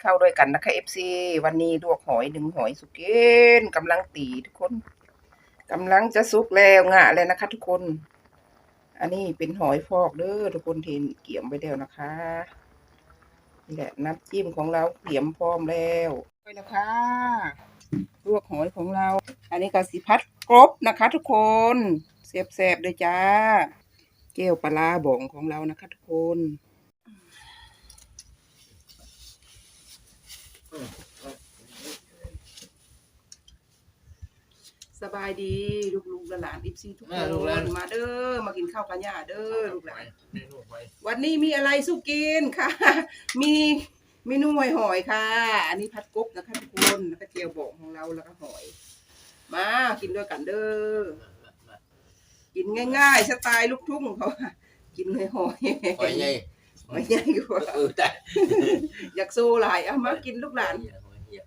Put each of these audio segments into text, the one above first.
เข้าด้วยกันนะคะ FC วันนี้ลวกหอยหนึ่งหอยสุกเกนกำลังตีทุกคนกำลังจะสุกแล้วงะเลยนะคะ ทุกคน อันนี้เป็นหอยฟอกเด้อทุกคนเทนเกี่ยมไปแล้วนะคะนี่แหละน้ำจิ้มของเราเตรียมพร้อมแล้วไปแล้วค่ะลวกหอยของเรา อันนี้ก็สิพัดกรบนะคะ ทุกคนแซ่บๆเลยจ้าแก้วปลาร้าบ่องของเรานะคะ ทุกคน สบายดีลูกๆหลานๆอิฟซีทุกคอ่านลูกหลานมาเด้อมากินข้าวกันย่าเด้อลูกหลานเมนูไปวันนี้มีอะไรสู้กินค่ะ มีเมนูหอยหอยค่ะ อันนี้พัดกบนะคะทุกคนแล้วก็เจียวโบกของเราแล้วก็หอย มากินด้วยกันเด้อกินง่าย ๆสไตล์ลูกทุ่งเขาค่ะกินหอยหอยหอยใหญ่ หอยใหญ่กว่าเออแต่อยากโซ่หลายเอามากินลูกหลานหอยใหญ่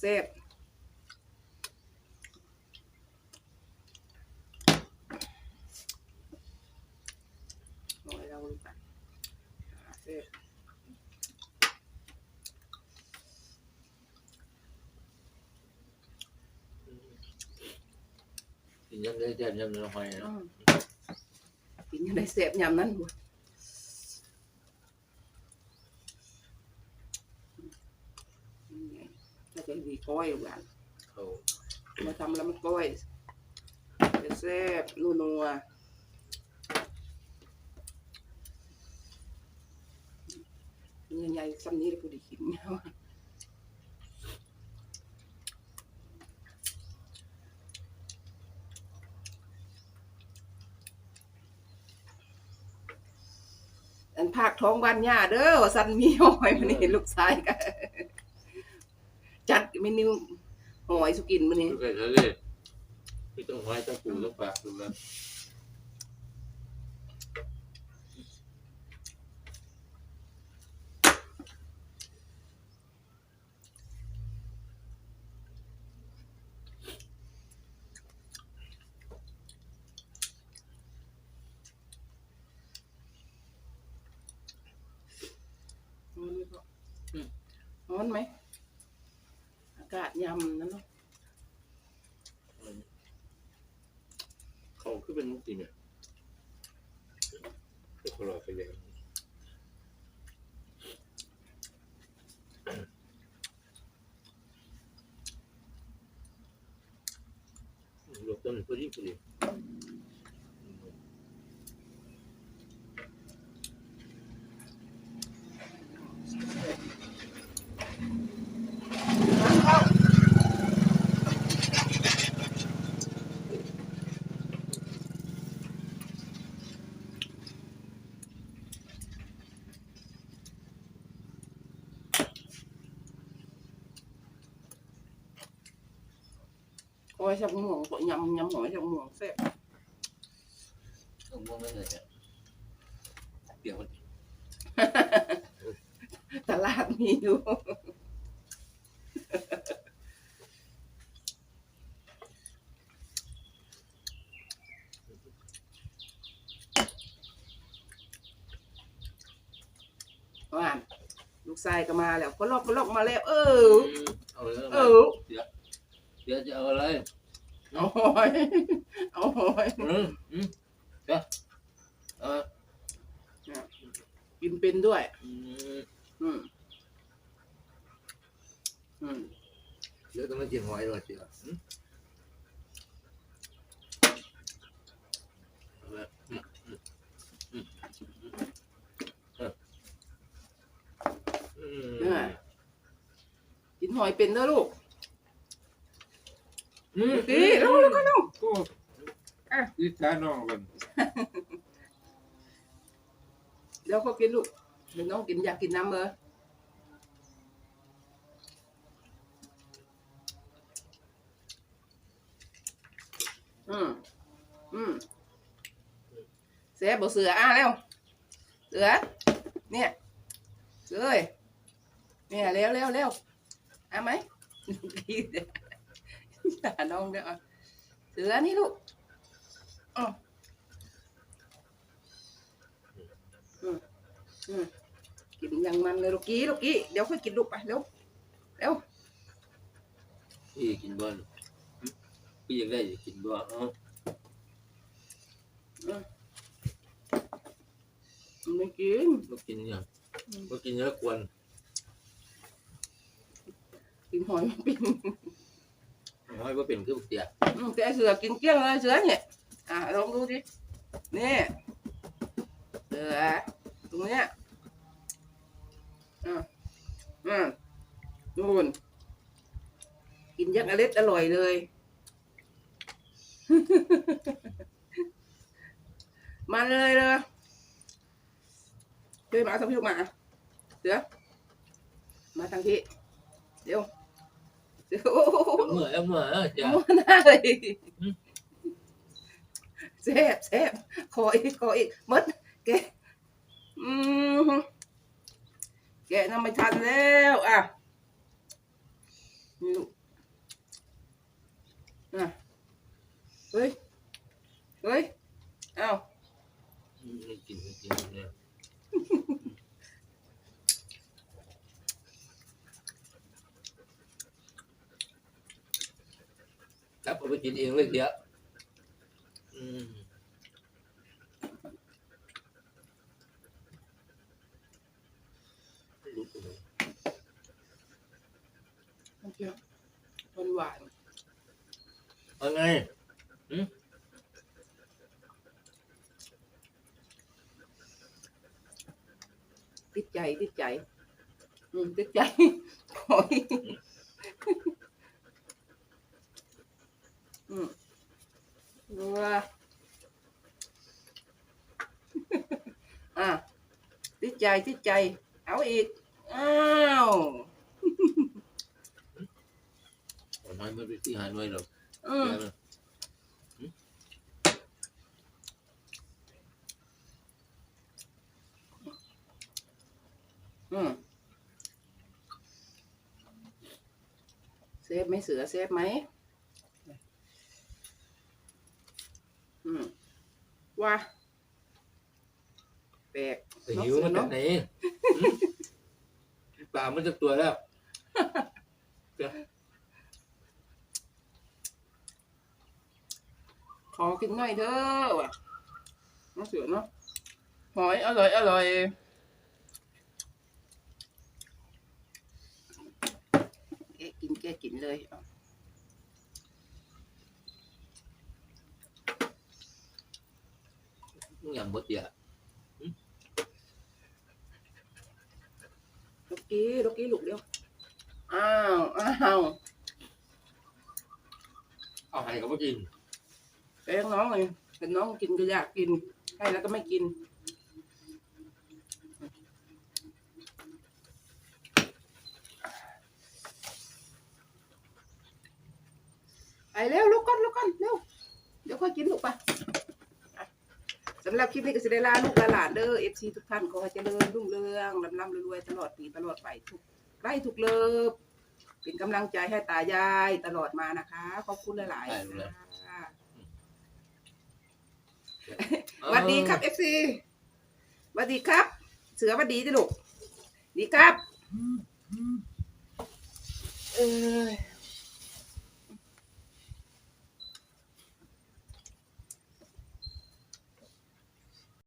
เซ่บๆหอยเราลูกหลานเซ่บ กินยังได้เจ็บยังหอยอืเนาะมกินยังได้เสพยามนั้นบ่ถ้าจะมีก้อยหวานเขามาทำแล้วมันก้อยจะแซ่บนัวนัวนี่ใหญ่ๆซ้ำนี้เลยพอดีกินเนี่ยว่ะ อันภาคท้องบ้านย่าเด้อว่าสันมีหอยมันนี่ลูกชายก็จัดเมนูหอยสุกินมันนี่ลูกไก่ทะเลไม่ต้องหอยต้องปูต้องปลาดูนะ ร้อนไหมพ่ออืม ร้อนไหม อากาศยำนั่นเนาะเขาคือเป็นมุกจริงอะก็เขาหลอกไปเลยหลบต้นพอดีพอดี โอ้ยชักม่วงก็ยำยำหอยชักม่วงแซ่บต้องมองไม่เลยเนี่ยเดี๋ยวตลาดมีอยู่ว่านลูกชายก็มาแล้วก็ลอกก็ลอกมาแล้ว เออ เอาเลยเอเอาอ เดี๋ยวจะเอาอะไรเอาหอยเอาหอยอืมอืมเดี๋ยวเออกินเป็นด้วย อืมอืมอืมเดี๋ยวต้องมากินหอยด้วยสิอะอืมเอาละอืมอืมอืมอืมอืมเนี่ยกินหอยเป็นเด้อลูก อืมดีแล้วแล้วก็ลูกก็อะดิสาน้องกันเดี๋ยวก็กินลูกเดี๋ยวน้องกินอยากกินน้ำเบอร์อืมอืมเสือบอกเสืออะแล้วเสือเนี่ยเสือเอ้ยเนี่ยเร็วเร็วเร็วอะไหม ดีเด้ออย่าน้องเด้ออะเสือนี่ลูกอ๋อออืมอืมกินอยังมันเลยลูกกี้ลูกกี้เดี๋ยวค่อยกินลูกไปเร็วเร็วพี่กินบ่ลูกหึพี่อยากได้จะกินบ่เอ้ามันไม่กินบ่กินหยังบ่กินแล้วควรกินหอยไม่เป็น น้อยบ่เป็นคือเตียอืมแต่ไอ้เสือกินเกลี้ยงเลยเสือเนี่ยอะลองดูดินี่เสือตรงเนี้ยอะอะนู่นกินยักษ์อเล็ดอร่อยเลย มาเลยเลยเฮ้ยมาทางพี่ลูกหมาเสือมาทางพี่เดี๋ยว เดี๋ยวโอ้โหเอามื่อเอามื่อเอ้าจ้ะ มัวหน้าเลย อืม แซ่บแซ่บขออีกขออีกหมดแกะอืมแกะน้ำไม่ทันแล้วอะนี่ลูกอะเฮ้ยเฮ้ยเอ้า อืมกินกินเนี่ยครับเอาไปกินเองเลยเตียอืมลูกเลย มัน เกี่ยวมันหวานเอาไงติดใจติดใจ อืมติดใจขออีกอืมว้าอะติดใจติดใจ เอาอีก อ้าว เอาน้อยมาไปที่หาหน่อยหรอกอืมเดี๋ยวนะอืมเซฟไหมเสือเซฟไหมอืมว่าแปลกแต่หิวมันจากไหนหืมปลามันจะตัวแล้ว ขอกินหน่อยเถอะว่ะน้องเสือเนาะหอยอร่อยอร่อยแกะกินแกะกินเลยเอาอย่างบดเดียลูกกี้ลูกกี้ลูกเดียวอ้าวอ้าวเอาให้เขามากิน แป้งน้องเลยเห็นน้องกินก็อยากกิน ให้แล้วก็ไม่กิน ไปเร็วลุกก่อนลุกก่อนเร็วเดี๋ยวค่อยกินลูกไปสำหรับคลิปนี้ก็จะได้ลาลูกลาหลานเด้อเอฟซีทุกท่านขอให้เจริญรุ่งเรืองลำลำรวยตลอดปีตลอดไปทุกไร่ทุกเลิฟเป็นกำลังใจให้ตายายตลอดมานะคะ ขอบคุณหลายๆค่ะ สวั สดีครับเอฟซีสวัสดีครับ เสือสวัสดีจ้ะลูกดีครับ เออ